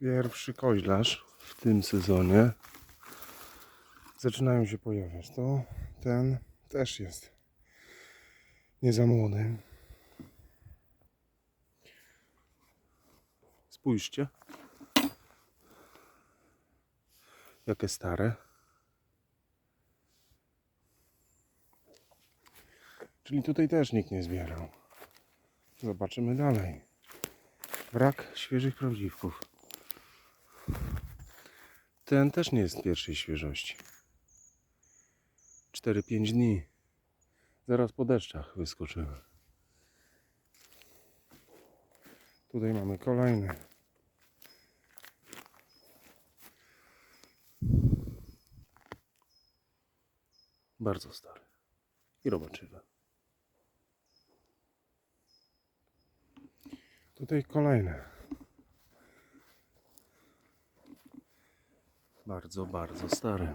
Pierwszy koźlarz w tym sezonie. Zaczynają się pojawiać. To ten też jest nie za młody. Spójrzcie. Jakie stare. Czyli tutaj też nikt nie zbierał. Zobaczymy dalej. Brak świeżych prawdziwków. Ten też nie jest pierwszej świeżości. 4-5 dni. Zaraz po deszczach wyskoczyły. Tutaj mamy kolejny. Bardzo stary. I robaczywe. Tutaj kolejne. Bardzo, bardzo stare.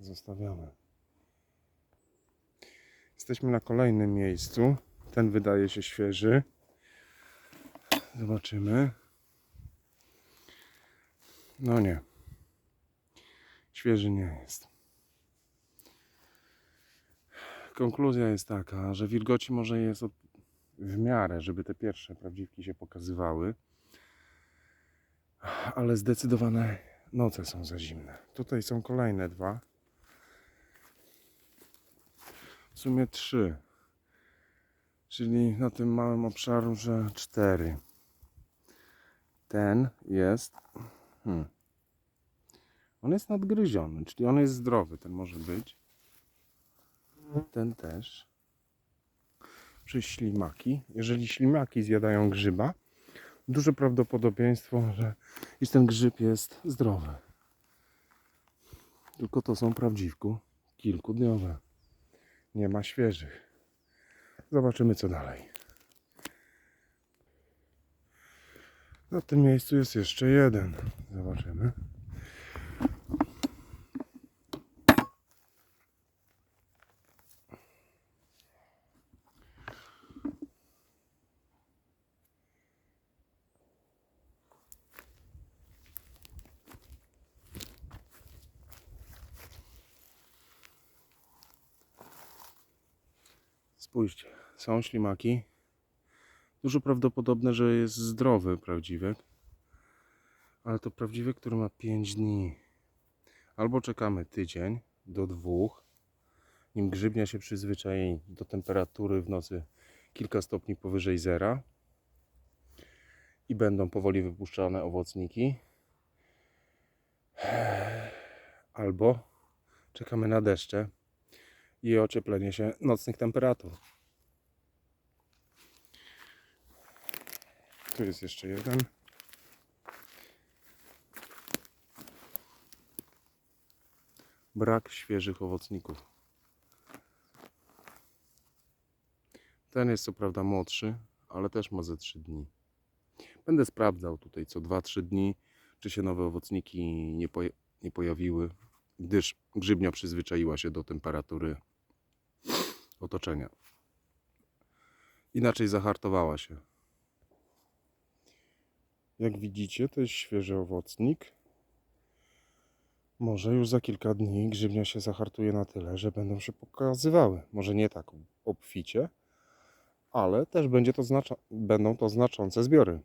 Zostawiamy. Jesteśmy na kolejnym miejscu. Ten wydaje się świeży. Zobaczymy. No nie. Świeży nie jest. Konkluzja jest taka, że wilgoci może jest w miarę, żeby te pierwsze prawdziwki się pokazywały, ale zdecydowane noce są za zimne. Tutaj są kolejne dwa. W sumie trzy. Czyli na tym małym obszarze cztery. Ten jest. Hmm, on jest nadgryziony, czyli on jest zdrowy, ten może być. Ten też. Czy ślimaki. Jeżeli ślimaki zjadają grzyba, duże prawdopodobieństwo, że iż ten grzyb jest zdrowy. Tylko to są prawdziwku kilkudniowe. Nie ma świeżych. Zobaczymy co dalej. Na tym miejscu jest jeszcze jeden. Zobaczymy. Spójrzcie, są ślimaki. Dużo prawdopodobne, że jest zdrowy prawdziwek. Ale to prawdziwek, który ma 5 dni. Albo czekamy tydzień do dwóch, nim grzybnia się przyzwyczai do temperatury w nocy kilka stopni powyżej zera i będą powoli wypuszczane owocniki. Albo czekamy na deszcze i ocieplenie się nocnych temperatur. Tu jest jeszcze jeden. Brak świeżych owocników. Ten jest co prawda młodszy, ale też ma ze 3 dni. Będę sprawdzał tutaj co 2-3 dni, czy się nowe owocniki nie, poja- nie pojawiły, gdyż grzybnia przyzwyczaiła się do temperatury otoczenia. Inaczej zahartowała się. Jak widzicie, to jest świeży owocnik. Może już za kilka dni grzybnia się zahartuje na tyle, że będą się pokazywały. Może nie tak obficie, ale też będzie to będą to znaczące zbiory.